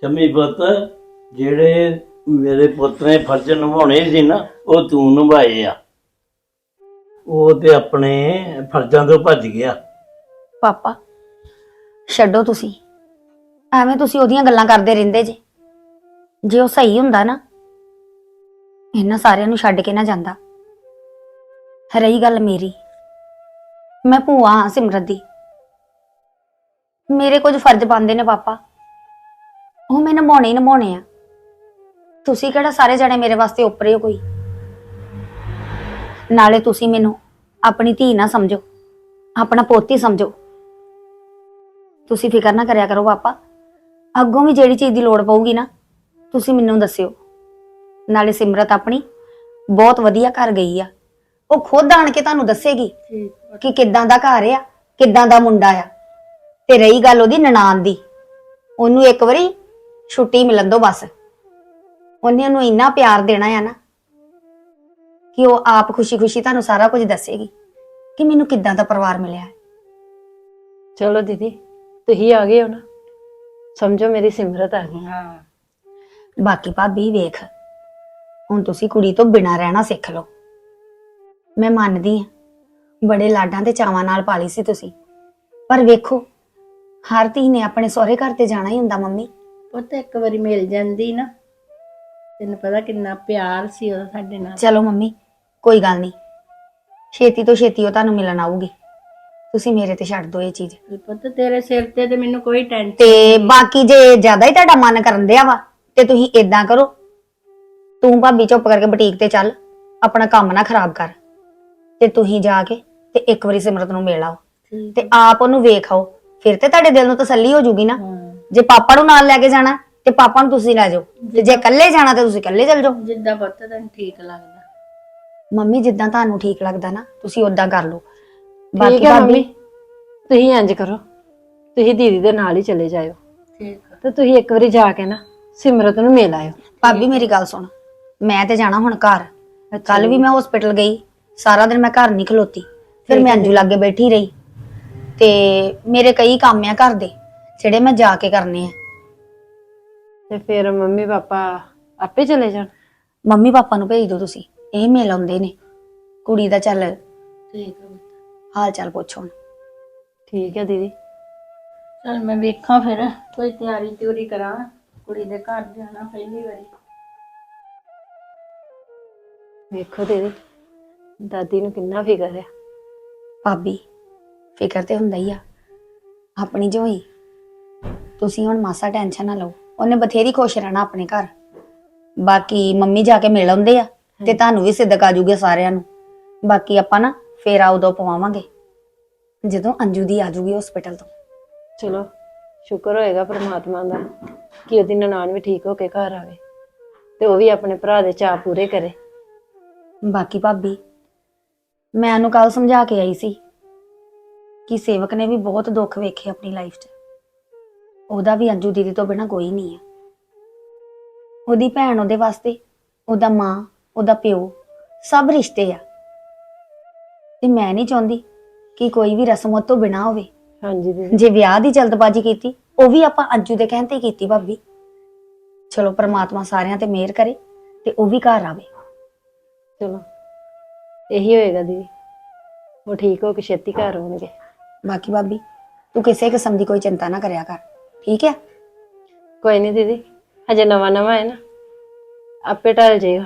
ਸ਼ਮੀ ਪੁੱਤ, ਜਿਹੜੇ ਮੇਰੇ ਪੁੱਤ ਨੇ ਫਰਜ਼ ਨਿਭਾਉਣੇ ਸੀ ਨਾ, ਉਹ ਤੂੰ ਨਿਭਾਏ ਆ। ਉਹ ਤੇ ਆਪਣੇ ਫਰਜ਼ਾਂ ਤੋਂ ਭੱਜ ਗਿਆ। ਪਾਪਾ, ਛੱਡੋ ਤੁਸੀਂ। ਐਵੇਂ ਤੁਸੀਂ ਉਹਦੀਆਂ ਗੱਲਾਂ ਕਰਦੇ ਰਹਿੰਦੇ ਜੇ। ਜੇ ਉਹ ਸਹੀ ਹੁੰਦਾ ਨਾ, ਇਹਨਾਂ ਸਾਰਿਆਂ ਨੂੰ ਛੱਡ ਕੇ ਨਾ ਜਾਂਦਾ। ਰਹੀ ਗੱਲ ਮੇਰੀ। ਮੈਂ ਭੂਆ ਹਾਂ ਸਿਮਰਤ ਦੀ। ਮੇਰੇ ਕੁਝ ਫਰਜ਼ ਬਣਦੇ ਨੇ ਪਾਪਾ। ਉਹ ਮੈਂ ਨਿਭਾਉਣੇ ਹੀ ਨਿਭਾਉਣੇ ਆ। ਤੁਸੀਂ ਕਿਹੜਾ ਸਾਰੇ ਜਣੇ ਮੇਰੇ ਵਾਸਤੇ ਉੱਪਰੇ ਹੋ ਕੋਈ? ਨਾਲੇ ਤੁਸੀਂ ਮੈਨੂੰ ਆਪਣੀ ਧੀ ਨਾ ਸਮਝੋ ਆਪਣਾ ਪੋਤੀ ਸਮਝੋ। ਤੁਸੀਂ ਫਿਕਰ ਨਾ ਕਰਿਆ ਕਰੋ ਪਾਪਾ। ਅੱਗੋਂ ਵੀ ਜਿਹੜੀ ਚੀਜ਼ ਦੀ ਲੋੜ ਪਊਗੀ ਨਾ ਤੁਸੀਂ ਮੈਨੂੰ ਦੱਸਿਓ। ਨਾਲੇ ਸਿਮਰਤ ਆਪਣੀ ਬਹੁਤ ਵਧੀਆ ਘਰ ਗਈ ਆ। ਉਹ ਖੁਦ ਆਣ ਕੇ ਤੁਹਾਨੂੰ ਦੱਸੇਗੀ ਕਿ ਕਿੱਦਾਂ ਦਾ ਘਰ ਆ ਕਿੱਦਾਂ ਦਾ ਮੁੰਡਾ ਆ। ਤੇ ਰਹੀ ਗੱਲ ਉਹਦੀ ਨਨਾਣ ਦੀ। ਉਹਨੂੰ ਇੱਕ ਵਾਰੀ ਛੁੱਟੀ ਮਿਲਣ ਦੋ ਬਸ। ਉਹਨੇ ਉਹਨੂੰ ਇੰਨਾ ਪਿਆਰ ਦੇਣਾ ਆ ਨਾ ਕਿ ਉਹ ਆਪ ਖੁਸ਼ੀ-ਖੁਸ਼ੀ ਤੁਹਾਨੂੰ ਸਾਰਾ ਕੁਝ ਦੱਸੇਗੀ ਕਿ ਮੈਨੂੰ ਕਿੱਦਾਂ ਦਾ ਪਰਿਵਾਰ ਮਿਲਿਆ ਹੈ। ਚਲੋ ਦੀਦੀ ਤੁਸੀਂ ਆ ਗਏ ਹੋ ਨਾ। ਸਮਝੋ ਮੇਰੀ ਸਿਮਰਤ ਆ ਗਈ। ਹਾਂ। ਬਾਕੀ ਭਾਬੀ ਵੇਖ ਹੁਣ ਤੁਸੀਂ ਕੁੜੀ ਤੋਂ ਬਿਨਾਂ ਰਹਿਣਾ ਸਿੱਖ ਲਓ। ਮੈਂ ਮੰਨਦੀ ਹਾਂ ਬੜੇ ਲਾਡਾਂ ਤੇ ਚਾਵਾਂ ਨਾਲ ਪਾਲੀ ਸੀ ਤੁਸੀਂ। ਪਰ ਵੇਖੋ ਹਰ ਧੀ ਨੇ ਆਪਣੇ ਸਹੁਰੇ ਘਰ ਤੇ ਜਾਣਾ ਹੀ ਹੁੰਦਾ ਮੰਮੀ। ਪੁੱਤ ਇੱਕ ਵਾਰੀ ਮਿਲ ਜਾਂਦੀ ਨਾ। ਤੈਨੂੰ ਪਤਾ ਕਿੰਨਾ ਪਿਆਰ ਸੀ ਉਹਦਾ ਸਾਡੇ ਨਾਲ। ਚਲੋ ਮੰਮੀ ਕੋਈ ਗੱਲ ਨਹੀਂ। ਛੇਤੀ ਤੋਂ ਛੇਤੀ ਉਹ ਤੁਹਾਨੂੰ ਮਿਲਣ ਆਊਗੀ। ਤੁਸੀਂ ਮੇਰੇ ਤੇ ਛੱਡ ਦਿਓ ਇਹ ਚੀਜ਼। ਵੀ ਪੁੱਤ ਤੇਰੇ ਸਿਰ ਤੇ ਤੇ ਮੈਨੂੰ ਕੋਈ ਟੈਨਸ਼ਨ ਤੇ ਬਾਕੀ ਜੇ ਜ਼ਿਆਦਾ ਹੀ ਤੁਹਾਡਾ ਮਨ ਕਰਨ ਦਿਆ ਵਾ ਤੇ ਤੁਸੀਂ ਇਦਾਂ ਕਰੋ। ਤੂੰ ਭਾਬੀ ਚੁੱਪ ਕਰਕੇ ਬੁਟੀਕ ਤੇ ਚੱਲ। ਆਪਣਾ ਕੰਮ ਨਾ ਖਰਾਬ ਕਰ। ਤੇ ਤੁਸੀਂ ਜਾ ਕੇ ਤੇ ਇੱਕ ਵਾਰੀ ਸਿਮਰਤ ਨੂੰ ਮਿਲ ਆਓ। ਤੇ ਆਪ ਉਹਨੂੰ ਵੇਖ ਆਓ। ਫਿਰ ਤੇ ਤੁਹਾਡੇ ਦਿਲ ਨੂੰ ਤਸੱਲੀ ਹੋ ਜੂਗੀ ਨਾ। ਜੇ ਪਾਪਾ ਨੂੰ ਨਾਲ ਲੈ ਕੇ ਜਾਣਾ ਤੇ ਪਾਪਾ ਨੂੰ ਤੁਸੀਂ ਲੈ ਜਾਓ। ਤੇ ਜੇ ਇਕੱਲੇ ਜਾਣਾ ਤੇ ਤੁਸੀਂ ਇਕੱਲੇ ਚੱਲ ਜਾਓ। ਜਿੱਦਾਂ ਪੁੱਤ ਤੈਨੂੰ ਠੀਕ ਲੱਗਦਾ। ਮੰਮੀ ਜਿੱਦਾਂ ਤੁਹਾਨੂੰ ਠੀਕ ਲੱਗਦਾ ਨਾ ਤੁਸੀਂ ਉਦਾਂ ਕਰ ਲਓ। ਠੀਕ ਬਾਕੀ ਭਾਬੀ ਮੰਮੀ ਤੁਸੀਂ ਇੰਜ ਕਰੋ। ਤੁਸੀਂ ਦੀਦੀ ਦੇ ਨਾਲ ਹੀ ਚਲੇ ਜਾਇਓ। ਠੀਕ ਆ। ਤੇ ਤੁਸੀਂ ਇੱਕ ਵਾਰੀ ਜਾ ਕੇ ਨਾ ਸਿਮਰਤ ਨੂੰ ਮਿਲ ਆਇਓ। ਭਾਬੀ ਮੇਰੀ ਗੱਲ ਸੁਣ। ਮੈਂ ਤੇ ਜਾਣਾ ਹੁਣ ਘਰ। ਕੱਲ ਵੀ ਮੈਂ ਹਸਪੀਟਲ ਗਈ। ਸਾਰਾ ਦਿਨ ਮੈਂ ਘਰ ਨਹੀਂ ਖਲੋਤੀ। ਫਿਰ ਮੈਂ ਅੰਜੂ ਲਾਗੇ ਬੈਠੀ ਰਹੀ। ਤੇ ਮੇਰੇ ਕਈ ਕੰਮ ਆ ਘਰ ਦੇ। ਜਿਹੜੇ ਮੈਂ ਜਾ ਕੇ ਕਰਨੇ ਆ। ਤੇ ਫਿਰ ਮੰਮੀ ਪਾਪਾ ਆਪੇ ਚਲੇ ਜਾਣ? ਮੰਮੀ ਪਾਪਾ ਨੂੰ ਭੇਜ ਦਿਓ ਤੁਸੀਂ ਇਹ ਮਿਲ ਆਉਂਦੇ ਨੇ। ਕੁੜੀ ਦਾ ਚੱਲ ਠੀਕ ਆ ਪੁੱਤ। ਹਾਲ ਚਾਲ ਪੁੱਛੋ ਹੁਣ। ਠੀਕ ਹੈ ਦੀਦੀ। ਚੱਲ ਮੈਂ ਵੇਖਾਂ ਫਿਰ ਕੋਈ ਤਿਆਰੀ ਤਿਉਰੀ ਕਰਾਂ ਕੁੜੀ ਦੇ ਘਰ ਜਾਣਾ ਪਹਿਲੀ ਵਾਰੀ। ਵੇਖੋ ਦੀਦੀ ਦਾਦੀ ਨੂੰ ਕਿੰਨਾ ਫਿਕਰ ਹੈ ਭਾਬੀ ਫਿਕਰ ਤੇ ਹੁੰਦਾ ਹੀ ਆ। ਆਪਣੀ ਜੋਈ ਤੁਸੀਂ ਹੁਣ ਮਾਸਾ ਟੈਨਸ਼ਨ ਨਾ ਲਓ। ਉਹਨੇ ਬਥੇਰੀ ਖੁਸ਼ ਰਹਿਣਾ ਆਪਣੇ ਘਰ। ਬਾਕੀ ਮੰਮੀ ਜਾ ਕੇ ਮਿਲ ਆਉਂਦੇ ਆ ਤੇ ਤੁਹਾਨੂੰ ਵੀ ਸਿੱਧਕ ਆ ਜੂਗੇ ਸਾਰਿਆਂ ਨੂੰ। ਬਾਕੀ ਆਪਾਂ ਨਾ ਫੇਰ ਉਦੋਂ ਪਵਾਵਾਂਗੇ। ਜਦੋਂ ਅੰਜੂ ਦੀ ਆ ਜੂਗੀ ਹਸਪੀਟਲ ਤੋਂ। ਚਲੋ ਸ਼ੁਕਰ ਹੋਏਗਾ ਪ੍ਰਮਾਤਮਾ ਦਾ ਕਿ ਉਹਦੀ ਨਨਾਣ ਵੀ ਠੀਕ ਹੋ ਕੇ ਘਰ ਆਵੇ ਤੇ ਉਹ ਵੀ ਆਪਣੇ ਭਰਾ ਦੇ ਚਾਅ ਪੂਰੇ ਕਰੇ। ਬਾਕੀ ਭਾਬੀ ਮੈਂ ਉਹਨੂੰ ਕੱਲ ਸਮਝਾ ਕੇ ਆਈ ਸੀ ਕਿ ਸੇਵਕ ਨੇ ਵੀ ਬਹੁਤ ਦੁੱਖ ਵੇਖੇ ਆਪਣੀ ਲਾਈਫ 'ਚ। ਉਹਦਾ ਵੀ ਅੰਜੂ ਦੀਦੀ ਤੋਂ ਬਿਨਾ ਕੋਈ ਨਹੀਂ ਹੈ ਉਹਦੀ ਭੈਣ ਉਹਦੇ ਵਾਸਤੇ ਉਹਦਾ ਮਾਂ ਉਹਦਾ ਪਿਓ ਸਭ ਰਿਸ਼ਤੇ ਆ। ਤੇ ਮੈਂ ਨਹੀਂ ਚਾਹੁੰਦੀ ਕਿ ਕੋਈ ਵੀ ਰਸਮ ਉਹ ਤੋਂ ਬਿਨਾ ਹੋਵੇ। ਹਾਂਜੀ ਦੀਦੀ। ਜੇ ਵਿਆਹ ਦੀ ਜਲਦਬਾਜ਼ੀ ਕੀਤੀ ਉਹ ਵੀ ਆਪਾਂ ਅੰਜੂ ਦੇ ਕਹਿਣ ਤੇ ਕੀਤੀ ਭਾਬੀ। ਚਲੋ ਪ੍ਰਮਾਤਮਾ ਸਾਰਿਆਂ ਤੇ ਮਿਹਰ ਕਰੇ ਤੇ ਉਹ ਵੀ ਘਰ ਆਵੇ। ਚਲੋ ਇਹੀ ਹੋਏਗਾ ਦੀਦੀ। ਉਹ ਠੀਕ ਹੋ ਕੇ ਛੇਤੀ ਘਰ ਆਉਣਗੇ ਬਾਕੀ ਭਾਬੀ ਤੂੰ ਕਿਸੇ ਕਿਸਮ ਦੀ ਕੋਈ ਚਿੰਤਾ ਨਾ ਕਰਿਆ ਕਰ। ਠੀਕ ਹੈ ਕੋਈ ਨਹੀਂ ਦੀਦੀ ਹਜੇ ਨਵਾਂ ਨਵਾਂ ਹੈ ਨਾ ਆਪੇ ਟਲ ਜਾਏਗਾ।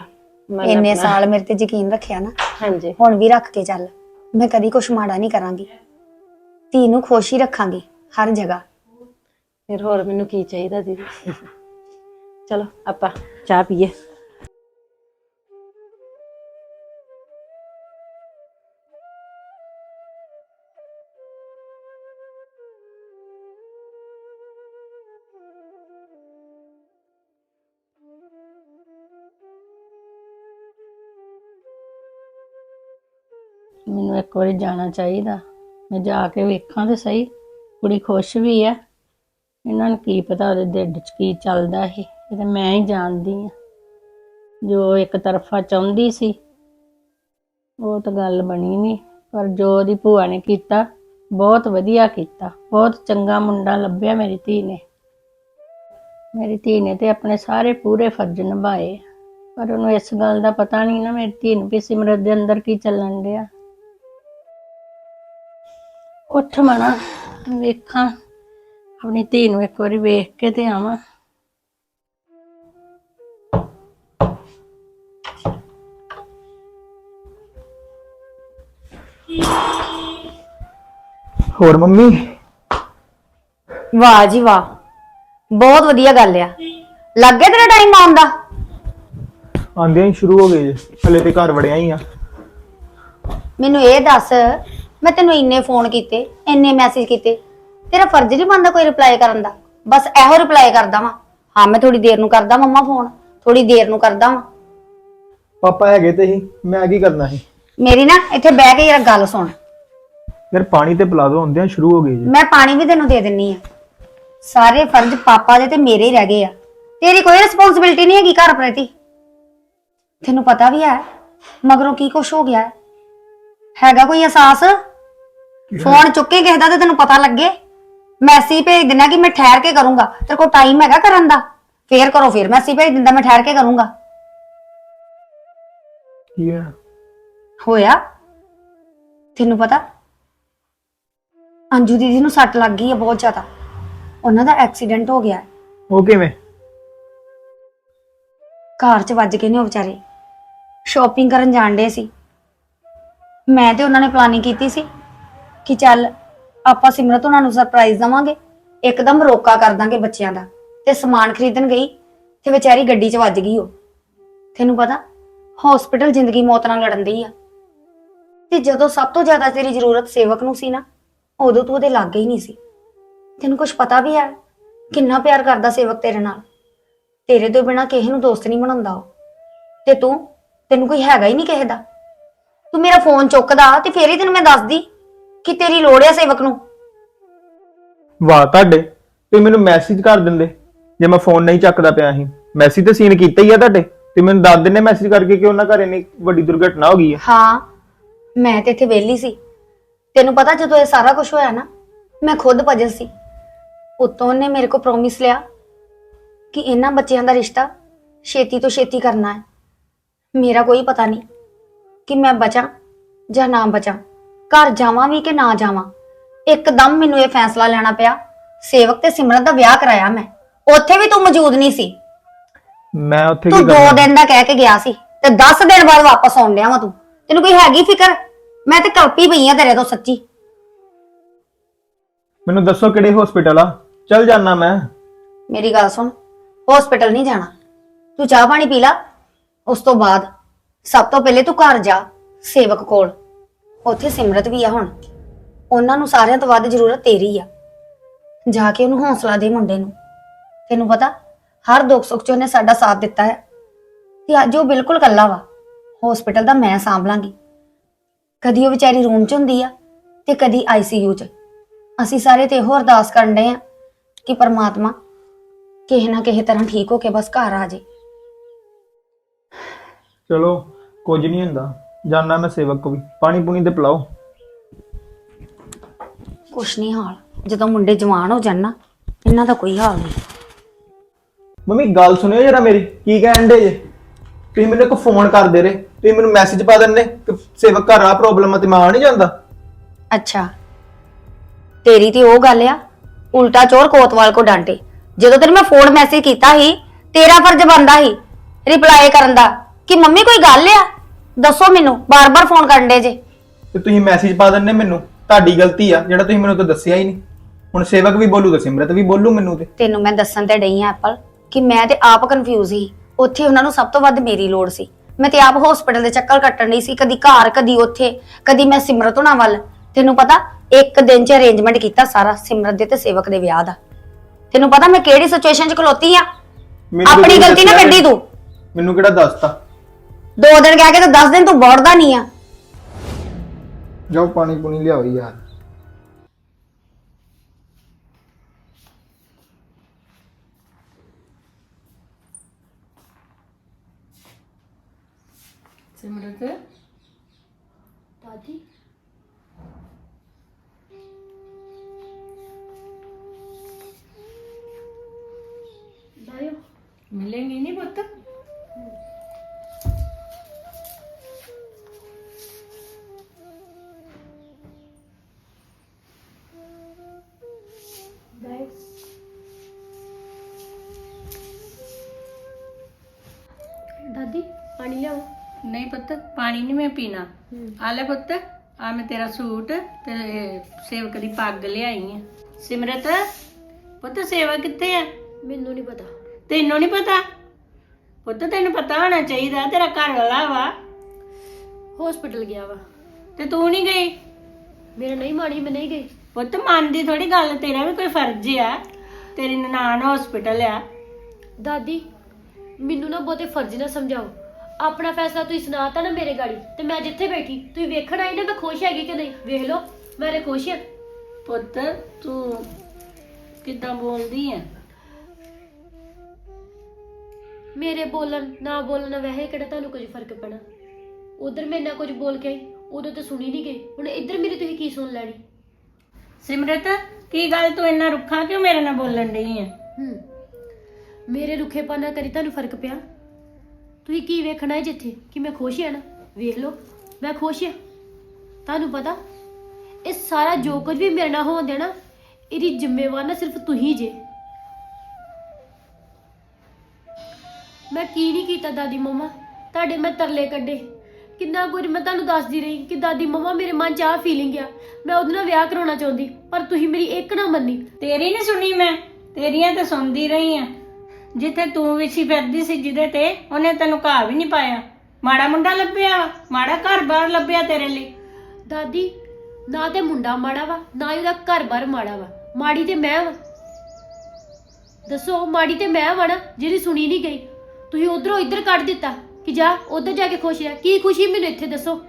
ਮਨ ਇੰਨੇ ਆਪਣਾ। ਸਾਲ ਮੇਰੇ ਤੇ ਯਕੀਨ ਰੱਖਿਆ ਨਾ। ਹਾਂਜੀ। ਹੁਣ ਵੀ ਰੱਖ ਕੇ ਚੱਲ। ਮੈਂ ਕਦੀ ਕੁਛ ਮਾੜਾ ਨਹੀਂ ਕਰਾਂਗੀ। ਧੀ ਨੂੰ ਖੁਸ਼ ਹੀ ਰੱਖਾਂਗੀ ਹਰ ਜਗ੍ਹਾ। ਫਿਰ ਹੋਰ ਮੈਨੂੰ ਕੀ ਚਾਹੀਦਾ ਦੀਦੀ? ਚਲੋ ਆਪਾਂ ਚਾਹ ਪੀਏ। ਵਾਰੀ ਜਾਣਾ ਚਾਹੀਦਾ। ਮੈਂ ਜਾ ਕੇ ਵੇਖਾਂ ਤੇ ਸਹੀ। ਕੁੜੀ ਖੁਸ਼ ਵੀ ਆ ਇਹਨਾਂ ਨੂੰ ਕੀ ਪਤਾ ਉਹਦੇ ਦਿਲ 'ਚ ਕੀ ਚੱਲਦਾ ਸੀ। ਇਹ ਤਾਂ ਮੈਂ ਹੀ ਜਾਣਦੀ ਆ। ਜੋ ਇੱਕ ਤਰਫਾ ਚਾਹੁੰਦੀ ਸੀ, ਉਹ ਤਾਂ ਗੱਲ ਬਣੀ ਨਹੀਂ ਪਰ ਜੋ ਉਹਦੀ ਭੂਆ ਨੇ ਕੀਤਾ, ਬਹੁਤ ਵਧੀਆ ਕੀਤਾ। ਬਹੁਤ ਚੰਗਾ ਮੁੰਡਾ ਲੱਭਿਆ ਮੇਰੀ ਧੀ ਨੇ। ਮੇਰੀ ਧੀ ਨੇ ਤੇ ਆਪਣੇ ਸਾਰੇ ਪੂਰੇ ਫਰਜ਼ ਨਿਭਾਏ। ਪਰ ਉਹਨੂੰ ਇਸ ਗੱਲ ਦਾ ਪਤਾ ਨਹੀਂ ਨਾ, ਮੇਰੀ ਧੀ ਨੂੰ ਵੀ ਸਿਮਰਤ ਦੇ ਅੰਦਰ ਕੀ ਚੱਲਣ ਡਿਆ। ਉੱਠ ਮਣਾ ਵੇਖਾਂ। ਆਪਣੀ ਧੀ ਨੂੰ ਇੱਕ ਵਾਰੀ ਵੇਖ ਕੇ ਤੇ ਆਵਾਂ। ਹੋਰ ਮੰਮੀ? ਵਾਹ ਜੀ ਵਾਹ। ਬਹੁਤ ਵਧੀਆ ਗੱਲ ਆ। ਲੱਗ ਗਿਆ ਤੇਰਾ ਟਾਈਮ ਆਉਣ ਦਾ? ਆਂਦਿਆਂ ਹੀ ਸ਼ੁਰੂ ਹੋ ਗਏ ਜੇ। ਹਲੇ ਤੇ ਘਰ ਵੜਿਆ ਹੀ ਆ। ਮੈਨੂੰ ਇਹ ਦੱਸ ਮੈਂ ਤੈਨੂੰ ਇੰਨੇ ਫੋਨ ਕੀਤੇ ਇੰਨੇ ਮੈਸੇਜ ਕੀਤੇ ਤੇਰਾ ਫਰਜ਼ ਨਹੀਂ ਬਣਦਾ ਕੋਈ ਰਿਪਲਾਈ ਕਰਨ ਦਾ। ਬਸ ਇਹੋ ਰਿਪਲਾਈ ਕਰਦਾ ਵਾਂ। ਹਾਂ ਮੈਂ ਥੋੜੀ ਦੇਰ ਨੂੰ ਕਰਦਾ ਮੰਮਾ ਫੋਨ ਥੋੜੀ ਦੇਰ ਨੂੰ ਕਰਦਾ ਵਾਂ। ਪਾਪਾ ਹੈਗੇ ਤੇ ਹੀ ਮੈਂ ਕੀ ਕਰਨਾ ਸੀ? ਮੇਰੀ ਨਾ ਇੱਥੇ ਬਹਿ ਕੇ ਯਾਰ ਗੱਲ ਸੁਣ। ਯਾਰ ਪਾਣੀ ਤੇ ਪਿਲਾ ਦੋ ਆਂਦਿਆਂ ਸ਼ੁਰੂ ਹੋ ਗਏ ਜੇ। ਮੈਂ ਪਾਣੀ ਵੀ ਤੈਨੂੰ ਦੇ ਦਿੰਨੀ ਆ। ਸਾਰੇ ਫਰਜ਼ ਪਾਪਾ ਦੇ ਤੇ ਮੇਰੇ ਹੀ ਰਹਿ ਗਏ ਆ। ਤੇਰੀ ਕੋਈ ਰਿਸਪੌਂਸਿਬਿਲਟੀ ਨਹੀਂ ਹੈਗੀ ਘਰ ਪ੍ਰਤੀ। ਤੈਨੂੰ ਪਤਾ ਵੀ ਹੈ ਮਗਰੋਂ ਕੀ ਕੁਛ ਹੋ ਗਿਆ ਹੈ? ਹੈਗਾ ਕੋਈ ਅਹਿਸਾਸ? ਫੋਨ ਚੁੱਕੇ ਕਿਸੇ ਦਾ ਤੇ ਤੈਨੂੰ ਪਤਾ ਲੱਗੇ? ਮੈਸੇਜ ਭੇਜ ਦਿੰਦਾ ਕਿ ਮੈਂ ਠਹਿਰ ਕੇ ਕਰੂੰਗਾ। ਤੇਰੇ ਕੋਲ ਟਾਈਮ ਹੈਗਾ ਕਰਨ ਦਾ? ਫੇਰ ਕਰੋ ਫੇਰ ਮੈਸੇਜ ਭੇਜ ਦਿੰਦਾ ਮੈਂ ਠਹਿਰ ਕੇ ਕਰੂੰਗਾ। ਕੀ ਹੋਇਆ? ਹੋਇਆ? ਤੈਨੂੰ ਪਤਾ? ਅੰਜੂ ਦੀਦੀ ਨੂੰ ਸੱਟ ਲੱਗ ਗਈ ਹੈ ਬਹੁਤ ਜ਼ਿਆਦਾ। ਉਹਨਾਂ ਦਾ ਐਕਸੀਡੈਂਟ ਹੋ ਗਿਆ। ਹੈ। ਉਹ ਕਿਵੇਂ? ਕਾਰ 'ਚ ਵੱਜ ਗਏ ਨੇ ਉਹ ਵਿਚਾਰੇ। ਸ਼ਾਪਿੰਗ ਕਰਨ ਜਾਣ ਡੇ ਸੀ। ਮੈਂ ਤੇ ਉਹਨਾਂ ਨੇ ਪਲਾਨਿੰਗ ਕੀਤੀ ਸੀ। ਕਿ ਚੱਲ ਆਪਾਂ ਸਿਮਰਤ ਉਹਨਾਂ ਨੂੰ ਸਰਪ੍ਰਾਈਜ਼ ਦਵਾਂਗੇ, ਇੱਕਦਮ ਰੋਕਾ ਕਰ ਦਾਂਗੇ ਬੱਚਿਆਂ ਦਾ। ਤੇ ਸਮਾਨ ਖਰੀਦਣ ਗਈ, ਤੇ ਵਿਚਾਰੀ ਗੱਡੀ 'ਚ ਵੱਜ ਗਈ ਉਹ। ਤੈਨੂੰ ਪਤਾ ਹਸਪੀਟਲ ਜ਼ਿੰਦਗੀ ਮੌਤ ਨਾਲ ਲੜਨ ਦੀ ਆ। ਤੇ ਜਦੋਂ ਸਭ ਤੋਂ ਜ਼ਿਆਦਾ ਤੇਰੀ ਜ਼ਰੂਰਤ ਸੇਵਕ ਨੂੰ ਸੀ ਨਾ, ਉਦੋਂ ਤੂੰ ਉਹਦੇ ਲਾਗੇ ਹੀ ਨਹੀਂ ਸੀ। ਤੈਨੂੰ ਕੁਝ ਪਤਾ ਵੀ ਹੈ, ਕਿੰਨਾ ਪਿਆਰ ਕਰਦਾ ਸੇਵਕ ਤੇਰੇ ਨਾਲ। ਤੇਰੇ ਤੋਂ ਬਿਨਾ ਕਿਸੇ ਨੂੰ ਦੋਸਤ ਨਹੀਂ ਬਣਾਉਂਦਾ ਉਹ। ਤੇ ਤੂੰ, ਤੈਨੂੰ ਕੋਈ ਹੈਗਾ ਹੀ ਨਹੀਂ ਕਿਸੇ ਦਾ। ਤੂੰ ਮੇਰਾ ਫੋਨ ਚੁੱਕਦਾ, ਤੇ ਫੇਰ ਹੀ ਤੈਨੂੰ ਮੈਂ ਦੱਸਦੀ। ਕਿ ਤੇਰੀ ਲੋੜ ਹੈ ਸੇਵਕ ਨੂੰ? ਵਾਹ ਤੁਹਾਡੇ ਤੁਸੀਂ ਮੈਨੂੰ ਮੈਸੇਜ ਕਰ ਦਿੰਦੇ ਜੇ ਮੈਂ ਫੋਨ ਨਹੀਂ ਚੱਕਦਾ ਪਿਆ ਸੀ। ਮੈਸੇਜ ਤੇ ਸੀਨ ਕੀਤਾ ਹੀ ਆ ਤੁਹਾਡੇ ਤੇ ਮੈਨੂੰ ਦੱਸ ਦਿੰਦੇ ਮੈਸੇਜ ਕਰਕੇ ਕਿ ਉਹਨਾਂ ਘਰੇ ਇੰਨੀ ਵੱਡੀ ਦੁਰਘਟਨਾ ਹੋ ਗਈ ਹੈ ਹਾਂ ਮੈਂ ਤੇ ਇੱਥੇ ਵਿਹਲੀ ਸੀ। ਤੈਨੂੰ ਪਤਾ ਜਦੋਂ ਇਹ ਸਾਰਾ ਕੁਝ ਹੋਇਆ ਨਾ ਮੈਂ ਖੁਦ ਪਜਲ ਸੀ। ਉਤੋਂ ਉਹਨੇ ਮੇਰੇ ਕੋ ਪ੍ਰੋਮਿਸ ਲਿਆ ਕਿ ਇਹਨਾਂ ਬੱਚਿਆਂ ਦਾ ਰਿਸ਼ਤਾ ਛੇਤੀ ਤੋਂ ਛੇਤੀ ਕਰਨਾ ਹੈ। ਮੇਰਾ ਕੋਈ ਪਤਾ ਨਹੀਂ ਕਿ ਮੈਂ ਬਚਾਂ ਜਾਂ ਨਾ ਬਚਾਂ। ਘਰ ਜਾਵਾਂ ਵੀ ਕਿ ਨਾ ਜਾਵਾਂ? ਇੱਕਦਮ ਮੈਨੂੰ ਇਹ ਫੈਸਲਾ ਲੈਣਾ ਪਿਆ। ਸੇਵਕ ਤੇ ਸਿਮਰਤ ਦਾ ਵਿਆਹ ਕਰਾਇਆ ਮੈਂ। ਉੱਥੇ ਵੀ ਤੂੰ ਮੌਜੂਦ ਨਹੀਂ ਸੀ। ਮੈਂ ਉੱਥੇ ਤੂੰ ਕੀ ਦੋ ਕਰਨਾ? ਦਿਨ ਦਾ ਕਹਿ ਕੇ ਗਿਆ ਸੀ ਤੇ 10 ਦਿਨ ਬਾਅਦ ਵਾਪਸ ਆਉਣ ਡਿਆ ਵਾ ਤੂੰ। ਤੈਨੂੰ ਕੋਈ ਹੈਗੀ ਫਿਕਰ? ਮੈਂ ਤੇ ਕਲਪੀ ਪਈ ਆ ਤੇਰੇ ਤੋਂ ਸੱਚੀ। ਮੈਨੂੰ ਦੱਸੋ ਕਿਹੜੇ ਹਸਪੀਟਲ ਆ? ਚੱਲ ਜਾਣਾ ਮੈਂ। ਮੇਰੀ ਗੱਲ ਸੁਣ। ਹਸਪੀਟਲ ਨਹੀਂ ਜਾਣਾ। ਤੂੰ ਚਾਹ ਪਾਣੀ ਪੀ ਲਾ। ਉਸ ਤੋਂ ਬਾਅਦ ਸਭ ਤੋਂ ਪਹਿਲੇ ਤੂੰ ਘਰ ਜਾ ਸੇਵਕ ਕੋਲ। ਉੱਥੇ ਸਿਮਰਤ ਵੀ ਆ ਹੁਣ। ਉਹਨਾਂ ਨੂੰ ਸਾਰਿਆਂ ਤੋਂ ਵੱਧ ਜ਼ਰੂਰਤ ਤੇਰੀ ਆ। ਜਾ ਕੇ ਉਹਨੂੰ ਹੌਸਲਾ ਦੇ ਮੁੰਡੇ ਨੂੰ। ਤੈਨੂੰ ਪਤਾ, ਹਰ ਦੁੱਖ ਸੁੱਖ 'ਚ ਉਹਨੇ ਸਾਡਾ ਸਾਥ ਦਿੱਤਾ ਹੈ। ਤੇ ਅੱਜ ਉਹ ਬਿਲਕੁਲ ਇਕੱਲਾ ਵਾ। ਹਸਪੀਟਲ ਦਾ ਮੈਂ ਸਾਂਭ ਕਦੀ ਉਹ ਵਿਚਾਰੀ ਰੂਮ 'ਚ ਹੁੰਦੀ ਆ ਤੇ ਕਦੀ ਆਈਸੀਯੂ 'ਚ। ਅਸੀਂ ਸਾਰੇ ਤੇ ਇਹੋ ਅਰਦਾਸ ਕਰਨ ਡਏ ਆ ਕਿ ਪਰਮਾਤਮਾ ਕਿਸੇ ਨਾ ਕਿਸੇ ਤਰ੍ਹਾਂ ਠੀਕ ਹੋ ਕੇ ਬਸ ਘਰ ਆ ਜੇ। ਚਲੋ, ਕੁਝ ਨਹੀਂ ਹੁੰਦਾ। ਜਾਣਾ ਮੈਂ ਸੇਵਕ ਕੋ ਵੀ। ਪਾਣੀ ਪੂਣੀ ਤੇ ਪਿਲਾਓ। ਕੁਛ ਨਹੀਂ ਹਾਲ। ਜਦੋਂ ਮੁੰਡੇ ਜਵਾਨ ਹੋ ਜਾਣ ਨਾ ਇਹਨਾਂ ਦਾ ਕੋਈ ਹਾਲ ਨਹੀਂ। ਮੰਮੀ ਗੱਲ ਸੁਣਿਓ ਜਰਾ ਮੇਰੀ। ਕੀ ਕਹਿਣ ਦੇ ਜੇ? ਤੁਸੀਂ ਮੈਨੂੰ ਇੱਕ ਫੋਨ ਕਰਦੇ ਰਹੇ। ਤੁਸੀਂ ਮੈਨੂੰ ਮੈਸੇਜ ਪਾ ਦਿੰਦੇ ਕਿ ਸੇਵਕ ਘਰ ਆ ਪ੍ਰੋਬਲਮ ਆ ਤੇ ਮੈਂ ਆ ਨਹੀਂ ਜਾਂਦਾ। ਅੱਛਾ। ਤੇਰੀ ਤੇ ਉਹ ਗੱਲ ਆ ਉਲਟਾ ਚੋਰ ਕੋਤਵਾਲ ਕੋ ਡਾਂਟੇ। ਜਦੋਂ ਤੈਨੂੰ ਮੈਂ ਫੋਨ ਮੈਸੇਜ ਕੀਤਾ ਸੀ ਤੇਰਾ ਫਰਜ਼ ਬਣਦਾ ਸੀ ਰਿਪਲਾਈ ਕਰਨ ਦਾ ਕਿ ਮੰਮੀ ਕੋਈ ਗੱਲ ਆ? ਦੱਸੋ ਮੈਨੂੰ ਬਾਰ-ਬਾਰ ਫੋਨ ਕਰਨ ਦੇ ਜੇ। ਤੇ ਤੁਸੀਂ ਮੈਸੇਜ ਪਾ ਦਿੰਦੇ ਮੈਨੂੰ ਤੁਹਾਡੀ ਗਲਤੀ ਆ ਜਿਹੜਾ ਤੁਸੀਂ ਮੈਨੂੰ ਤਾਂ ਦੱਸਿਆ ਹੀ ਨਹੀਂ। ਹੁਣ ਸੇਵਕ ਵੀ ਬੋਲੂ ਤੇ ਸਿਮਰਤ ਵੀ ਬੋਲੂ ਮੈਨੂੰ ਤੇ। ਤੈਨੂੰ ਮੈਂ ਦੱਸਣ ਤੇ ਡਈ ਆ ਐਪਲ ਕਿ ਮੈਂ ਤੇ ਆਪ ਕਨਫਿਊਜ਼ ਸੀ। ਉੱਥੇ ਉਹਨਾਂ ਨੂੰ ਸਭ ਤੋਂ ਵੱਧ ਮੇਰੀ ਲੋੜ ਸੀ। ਮੈਂ ਤੇ ਆਪ ਹਸਪੀਟਲ ਦੇ ਚੱਕਰ ਕੱਟਣ ਡਈ ਸੀ ਕਦੀ ਘਰ ਕਦੀ ਉੱਥੇ ਕਦੀ ਮੈਂ ਸਿਮਰਤ ਹੋਣਾ ਵੱਲ। ਤੈਨੂੰ ਪਤਾ ਇੱਕ ਦਿਨ 'ਚ ਅਰੇਂਜਮੈਂਟ ਕੀਤਾ ਸਾਰਾ ਸਿਮਰਤ ਦੇ ਤੇ ਸੇਵਕ ਦੇ ਵਿਆਹ ਦਾ। ਤੈਨੂੰ ਪਤਾ ਮੈਂ ਕਿਹੜੀ ਸਿਚੁਏਸ਼ਨ 'ਚ ਖਲੋਤੀ ਆ? ਮੈਨੂੰ ਆਪਣੀ ਕੋਈ ਗਲਤੀ ਨਾ ਦੱਸਿਆ ਕੱਢੀ। ਤੂੰ। ਮੈਨੂੰ ਕਿਹੜਾ ਦੱਸਤਾ? ਦੋ ਦਿਨ ਕਹਿ ਕੇ ਤਾਂ 10 ਦਿਨ ਤੂੰ ਬੋੜਦਾ ਨਹੀਂ ਆ। ਜਾਓ ਪਾਣੀ ਪੂਣੀ ਲਿਆਓ ਯਾਰ। ਸਿਮਰਤ? ਦਾਦੀ? ਨਹੀਂ ਪੁੱਤ? ਪਾਣੀ ਨਹੀਂ ਮੈਂ ਪੀਣਾ। ਆ ਲੈ ਪੁੱਤ ਆ ਮੈਂ ਤੇਰਾ ਸੂਟ ਤੇ ਸੇਵਕ ਦੀ ਪੱਗ ਲਿਆਈ ਆ। ਸਿਮਰਤ ਪੁੱਤ ਸੇਵਾ ਕਿੱਥੇ ਆ? ਮੈਨੂੰ ਨਹੀਂ ਪਤਾ। ਤੈਨੂੰ ਨਹੀਂ ਪਤਾ? ਪੁੱਤ ਤੈਨੂੰ ਪਤਾ ਹੋਣਾ ਚਾਹੀਦਾ ਤੇਰਾ ਘਰ ਵਾਲਾ ਵਾ। ਹਸਪੀਟਲ ਗਿਆ ਵਾ। ਤੇ ਤੂੰ ਨਹੀਂ ਗਈ? ਮੇਰਾ ਨਹੀਂ ਮਾਣੀ ਮੈਂ ਨਹੀਂ ਗਈ। ਪੁੱਤ ਮੰਨਦੀ ਥੋੜੀ ਗੱਲ ਤੇਰਾ ਵੀ ਕੋਈ ਫਰਜ਼ ਆ। ਤੇਰੀ ਨਨਾਣ ਹਸਪੀਟਲ ਆ। ਦਾਦੀ ਮੈਨੂੰ ਨਾ ਬਹੁਤੇ ਫਰਜ਼ ਨਾ ਸਮਝਾਓ। ਆਪਣਾ ਫੈਸਲਾ ਤੁਸੀਂ ਸੁਣਾਤਾ ਨਾ ਮੇਰੇ ਗਾੜੀ ਤੇ ਮੈਂ ਜਿੱਥੇ ਬੈਠੀ ਤੁਸੀਂ ਵੇਖਣ ਆਈ ਨਾ ਮੈਂ ਖੁਸ਼ ਹੈਗੀ ਕਿ ਨਹੀਂ? ਵੇਖ ਲਓ ਮੈਂ ਤੇ ਖੁਸ਼ ਹਾਂ। ਪੁੱਤ ਤੂੰ ਕਿੱਦਾਂ ਬੋਲਦੀ ਆ ਮੇਰੇ ਬੋਲਣ ਨਾ ਬੋਲਣ ਵੈਸੇ ਕਿਹੜਾ ਤੁਹਾਨੂੰ ਕੁਝ ਫ਼ਰਕ ਪੈਣਾ? ਉਧਰ ਮੈਂ ਨਾ ਕੁਝ ਬੋਲ ਕੇ ਆਈ ਉਦੋਂ ਤਾਂ ਸੁਣੀ ਨਹੀਂ ਗਈ ਹੁਣ ਇੱਧਰ ਮੇਰੀ ਤੁਸੀਂ ਕੀ ਸੁਣ ਲੈਣੀ? ਸਿਮਰਤ ਕੀ ਗੱਲ ਤੂੰ ਇੰਨਾ ਰੁੱਖਾ ਕਿਉਂ ਮੇਰੇ ਨਾਲ ਬੋਲਣ ਡਈ ਆ ਹੂੰ। ਮੇਰੇ ਰੁੱਖੇਪਨ ਨਾਲ ਕਰੀ ਤੁਹਾਨੂੰ ਫ਼ਰਕ ਪਿਆ? ਤੁਸੀਂ ਕੀ ਵੇਖਣਾ ਹੈ ਜਿੱਥੇ? ਕਿ ਮੈਂ ਖੁਸ਼ ਹਾਂ ਨਾ? ਵੇਖ ਲਓ, ਮੈਂ ਖੁਸ਼ ਹਾਂ। ਤੁਹਾਨੂੰ ਪਤਾ, ਇਹ ਸਾਰਾ ਜੋ ਕੁਝ ਵੀ ਮੇਰੇ ਨਾਲ ਹੋਣ ਦੇਣਾ, ਇਹਦੀ ਜ਼ਿੰਮੇਵਾਰ ਨਾ ਸਿਰਫ ਤੁਸੀਂ ਜੇ। ਮੈਂ ਕੀ ਨਹੀਂ ਕੀਤਾ ਦਾਦੀ ਮਮਾ? ਤੁਹਾਡੇ ਮੈਂ ਤਰਲੇ ਕੱਢੇ। ਕਿੰਨਾ ਕੁਝ ਮੈਂ ਤੁਹਾਨੂੰ ਦੱਸਦੀ ਰਹੀ ਕਿ ਦਾਦੀ ਮਮਾ ਮੇਰੇ ਮਨ 'ਚ ਆਹ ਫੀਲਿੰਗ ਆ। ਮੈਂ ਉਹਦੇ ਨਾਲ ਵਿਆਹ ਕਰਾਉਣਾ ਚਾਹੁੰਦੀ, ਪਰ ਤੁਸੀਂ ਮੇਰੀ ਇੱਕ ਨਾ ਮੰਨੀ। ਤੇਰੀ ਨਹੀਂ ਸੁਣੀ ਮੈਂ, ਤੇਰੀਆਂ ਤੇ ਸੁਣਦੀ ਰਹੀ ਆ। ਜਿੱਥੇ ਤੂੰ ਵਿਛੀ ਫਿਰਦੀ ਸੀ ਜਿਹਦੇ ਤੇ ਉਹਨੇ ਤੈਨੂੰ ਘਾ ਵੀ ਨਹੀਂ ਪਾਇਆ। ਮਾੜਾ ਮੁੰਡਾ ਲੱਭਿਆ ਮਾੜਾ ਘਰ-ਬਾਰ ਲੱਭਿਆ ਤੇਰੇ ਲਈ। ਦਾਦੀ ਨਾ ਤੇ ਮੁੰਡਾ ਮਾੜਾ ਵਾ ਨਾ ਹੀ ਉਹਦਾ ਘਰ-ਬਾਰ ਮਾੜਾ ਵਾ। ਮਾੜੀ ਤੇ ਮੈਂ ਵਾ। ਦੱਸੋ ਮਾੜੀ ਤੇ ਮੈਂ ਵਾ ਨਾ ਜਿਹੜੀ ਸੁਣੀ ਨਹੀਂ ਗਈ। ਤੁਸੀਂ ਉਧਰੋਂ ਇੱਧਰ ਕੱਢ ਦਿੱਤਾ ਕਿ ਜਾ ਉਧਰ ਜਾ ਕੇ ਖੁਸ਼ ਰਹਿ। ਕੀ ਖੁਸ਼ੀ ਮੈਨੂੰ ਇੱਥੇ ਦੱਸੋ?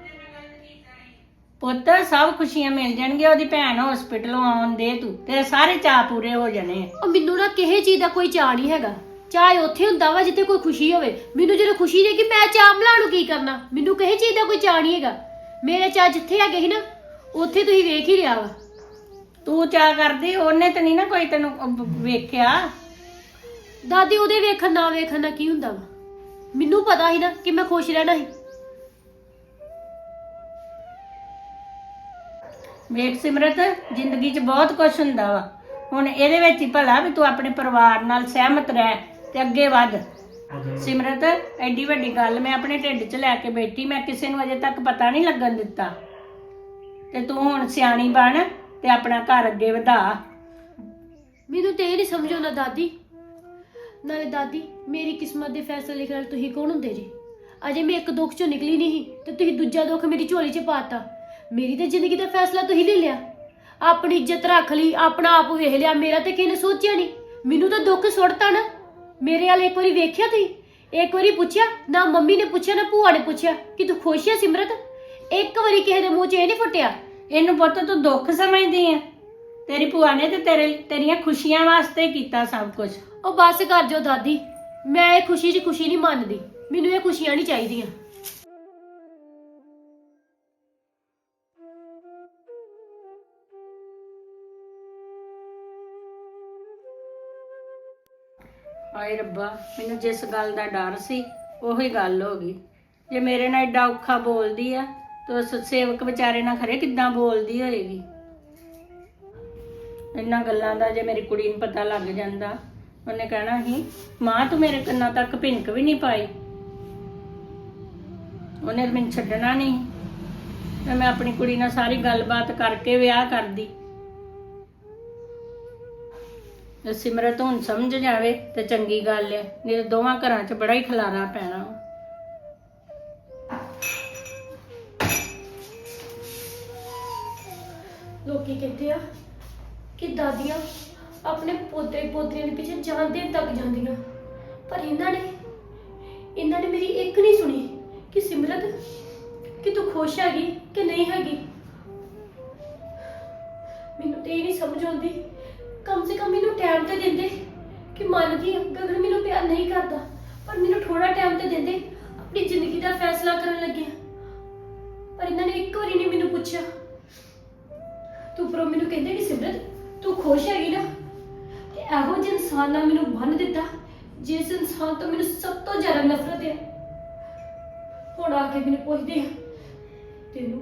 ਪੁੱਤ ਸਭ ਖੁਸ਼ੀਆਂ ਮਿਲ ਜਾਣਗੀਆਂ ਉਹਦੀ ਭੈਣ ਹਸਪੀਟਲੋਂ ਆਉਣ ਦੇ ਤੂੰ। ਤੇਰੇ ਸਾਰੇ ਚਾਅ ਪੂਰੇ ਹੋ ਜਾਣੇ ਆ। ਉਹ ਮੈਨੂੰ ਨਾ ਕਿਸੇ ਚੀਜ਼ ਦਾ ਕੋਈ ਚਾਹ ਨਹੀਂ ਹੈਗਾ। ਚਾਹੇ ਉੱਥੇ ਹੁੰਦਾ ਵਾ ਜਿੱਥੇ ਕੋਈ ਖੁਸ਼ੀ ਹੋਵੇ। ਮੈਨੂੰ ਜਦੋਂ ਖੁਸ਼ੀ ਦੇ ਕਿ ਮੈਂ ਚਾਹ ਬਣਾ ਨੂੰ ਕੀ ਕਰਨਾ? ਮੈਨੂੰ ਕਿਸੇ ਚੀਜ਼ ਦਾ ਕੋਈ ਚਾਹ ਨਹੀਂ ਹੈਗਾ। ਮੇਰੇ ਚਾਹ ਜਿੱਥੇ ਹੈਗੇ ਸੀ ਨਾ ਉੱਥੇ ਤੁਸੀਂ ਵੇਖ ਹੀ ਲਿਆ ਵਾ। ਤੂੰ ਚਾਅ ਕਰਦੀ ਉਹਨੇ ਤੇ ਨਹੀਂ ਨਾ ਕੋਈ ਤੈਨੂੰ ਅਹ ਵੇਖਿਆ। ਦਾਦੀ ਉਹਦੇ ਵੇਖਣ ਨਾ ਵੇਖਣ ਨਾਲ ਕੀ ਹੁੰਦਾ ਵਾ? ਮੈਨੂੰ ਪਤਾ ਸੀ ਨਾ ਕਿ ਮੈਂ ਖੁਸ਼ ਰਹਿਣਾ ਸੀ। ਵੇਖ ਸਿਮਰਤ ਜ਼ਿੰਦਗੀ 'ਚ ਬਹੁਤ ਕੁਝ ਹੁੰਦਾ ਵਾ। ਹੁਣ ਇਹਦੇ ਵਿੱਚ ਹੀ ਭਲਾ ਵੀ ਤੂੰ ਆਪਣੇ ਪਰਿਵਾਰ ਨਾਲ ਸਹਿਮਤ ਰਹਿ। ਤੇ ਅੱਗੇ ਵੱਧ। ਸਿਮਰਤ ਐਡੀ ਵੱਡੀ ਗੱਲ ਮੈਂ ਆਪਣੇ ਢਿੱਡ 'ਚ ਲੈ ਕੇ ਬੈਠੀ ਮੈਂ ਕਿਸੇ ਨੂੰ ਅਜੇ ਤੱਕ ਪਤਾ ਨਹੀਂ ਲੱਗਣ ਦਿੱਤਾ। ਤੇ ਤੂੰ ਹੁਣ ਸਿਆਣੀ ਬਣ ਤੇ ਆਪਣਾ ਘਰ ਅੱਗੇ ਵਧਾ। ਮੈਨੂੰ ਤੇ ਇਹ ਨਹੀਂ ਸਮਝ ਆਉਂਦਾ ਦਾਦੀ। ਨਾਲੇ ਦਾਦੀ ਮੇਰੀ ਕਿਸਮਤ ਦੇ ਫੈਸਲੇ ਲਿਖਣ ਵਾਲੇ ਤੁਸੀਂ ਕੌਣ ਹੁੰਦੇ ਜੀ? ਅਜੇ ਮੈਂ ਇੱਕ ਦੁੱਖ ਚੋਂ ਨਿਕਲੀ ਨਹੀਂ ਸੀ ਤੇ ਤੁਸੀਂ ਦੂਜਾ ਦੁੱਖ ਮੇਰੀ ਝੋਲੀ 'ਚ ਪਾਤਾ ਮੇਰੀ ਤੇ ਜ਼ਿੰਦਗੀ ਦਾ ਫੈਸਲਾ ਤੁਸੀਂ ਲੈ ਲਿਆ। ਆਪਣੀ ਇੱਜ਼ਤ ਰੱਖ ਲਈ ਆਪਣਾ ਆਪ ਵੇਖ ਲਿਆ ਮੇਰਾ ਤੇ ਕਿਸੇ ਨੇ ਸੋਚਿਆ ਨਹੀਂ। ਮੈਨੂੰ ਤਾਂ ਦੁੱਖ ਸੁੱਟਤਾ ਨਾ। ਮੇਰੇ ਵਾਲੇ ਇੱਕ ਵਾਰੀ ਵੇਖਿਆ ਤੁਸੀਂ? ਇੱਕ ਵਾਰੀ ਪੁੱਛਿਆ? ਨਾ ਮੰਮੀ ਨੇ ਪੁੱਛਿਆ ਨਾ ਭੂਆ ਨੇ ਪੁੱਛਿਆ ਕਿ ਤੂੰ ਖੁਸ਼ ਹੈ ਸਿਮਰਤ? ਇੱਕ ਵਾਰੀ ਕਿਸੇ ਦੇ ਮੂੰਹ 'ਚ ਇਹ ਨਹੀਂ ਫੁੱਟਿਆ? ਇਹਨੂੰ ਪੁੱਤ ਤੂੰ ਦੁੱਖ ਸਮਝਦੀ ਆ। ਤੇਰੀ ਭੂਆ ਨੇ ਤੇ ਤੇਰੇ ਤੇਰੀਆਂ ਖੁਸ਼ੀਆਂ ਵਾਸਤੇ ਕੀਤਾ ਸਭ ਕੁਝ ਉਹ ਬਸ ਕਰ ਜੋ ਦਾਦੀ। ਮੈਂ ਇਹ ਖੁਸ਼ੀ 'ਚ ਖੁਸ਼ੀ ਨਹੀਂ ਮੰਨਦੀ। ਮੈਨੂੰ ਇਹ ਖੁਸ਼ੀਆਂ ਨਹੀਂ ਚਾਹੀਦੀਆਂ। ਹਾਏ ਰੱਬਾ, ਮੈਨੂੰ ਜਿਸ ਗੱਲ ਦਾ ਡਰ ਸੀ, ਉਹੀ ਗੱਲ ਹੋ ਗਈ। ਜੇ ਮੇਰੇ ਨਾਲ ਐਡਾ ਔਖਾ ਬੋਲਦੀ ਆ, ਤਾਂ ਉਸ ਸੇਵਕ ਵਿਚਾਰੇ ਨਾਲ ਖਰੇ ਕਿੱਦਾਂ ਬੋਲਦੀ ਹੋਏਗੀ? ਇੰਨਾ ਗੱਲਾਂ ਦਾ ਜੇ ਮੇਰੀ ਕੁੜੀ ਨੂੰ ਪਤਾ ਲੱਗ ਜਾਂਦਾ, ਉਹਨੇ ਕਹਿਣਾ ਸੀ, ਮਾਂ, ਤੂੰ ਮੇਰੇ ਕੰਨਾਂ ਤੱਕ ਭਿੰਕ ਵੀ ਨਹੀਂ ਪਾਈ। ਉਹਨੇ ਮੈਨੂੰ ਛੱਡਣਾ ਨਹੀਂ। ਮੈਂ ਆਪਣੀ ਕੁੜੀ ਨਾਲ ਸਾਰੀ ਗੱਲਬਾਤ ਕਰਕੇ ਵਿਆਹ ਕਰਦੀ। ਸਿਮਰਤ ਹੁਣ ਸਮਝ ਜਾਵੇ ਤੇ ਚੰਗੀ ਗੱਲ ਹੈ ਨਹੀਂ ਦੋਵਾਂ ਘਰਾਂ 'ਚ ਬੜਾ ਹੀ ਖਲਾਰਾ ਪੈਣਾ। ਵਾ। ਲੋਕੀ ਕਹਿੰਦੇ ਆ ਕਿ ਦਾਦੀਆਂ ਆਪਣੇ ਪੋਤੇ ਪੋਤਰੀਆਂ ਦੇ ਪਿੱਛੇ ਜਾਂਦੇ ਤੱਕ ਜਾਂਦੀਆਂ। ਪਰ ਇਹਨਾਂ ਨੇ ਇਹਨਾਂ ਨੇ ਮੇਰੀ ਇੱਕ ਨਹੀਂ ਸੁਣੀ ਕਿ ਸਿਮਰਤ ਕਿ ਤੂੰ ਖੁਸ਼ ਹੈਗੀ ਕਿ ਨਹੀਂ ਹੈਗੀ। ਮੈਨੂੰ ਤੇ ਇਹ ਨਹੀਂ ਸਮਝ ਆਉਂਦੀ ਕਮ ਸੇ ਕਮ ਮੈਨੂੰ ਟਾਈਮ ਤੇ ਦਿੰਦੇ ਕਿ ਮੰਨਦੀ ਹਾਂ ਗਗਨ ਮੈਨੂੰ ਪਿਆਰ ਨਹੀਂ ਕਰਦਾ, ਪਰ ਮੈਨੂੰ ਥੋੜਾ ਟਾਈਮ ਤੇ ਦਿੰਦੇ, ਆਪਣੀ ਜ਼ਿੰਦਗੀ ਦਾ ਫੈਸਲਾ ਕਰਨ ਲੱਗੇ ਪਰ ਇਹਨਾਂ ਨੇ ਇੱਕ ਵਾਰੀ ਨਹੀਂ ਮੈਨੂੰ ਪੁੱਛਿਆ। ਤੂੰ ਪਰ ਮੈਨੂੰ ਕਹਿੰਦੇ ਕਿ ਸਿਮਰਤ, ਤੂੰ ਖੁਸ਼ ਹੈਗੀ ਨਾ? ਤੇ ਇਹੋ ਜਿਹੇ ਇਨਸਾਨ ਨਾਲ ਮੈਨੂੰ ਬੰਨ ਦਿੱਤਾ, ਜਿਸ ਇਨਸਾਨ ਤੋਂ ਮੈਨੂੰ ਸਭ ਤੋਂ ਜ਼ਿਆਦਾ ਨਫ਼ਰਤ ਹੈ। ਹੁਣ ਆ ਕੇ ਮੈਨੂੰ ਪੁੱਛਦੇ ਆ, ਤੈਨੂੰ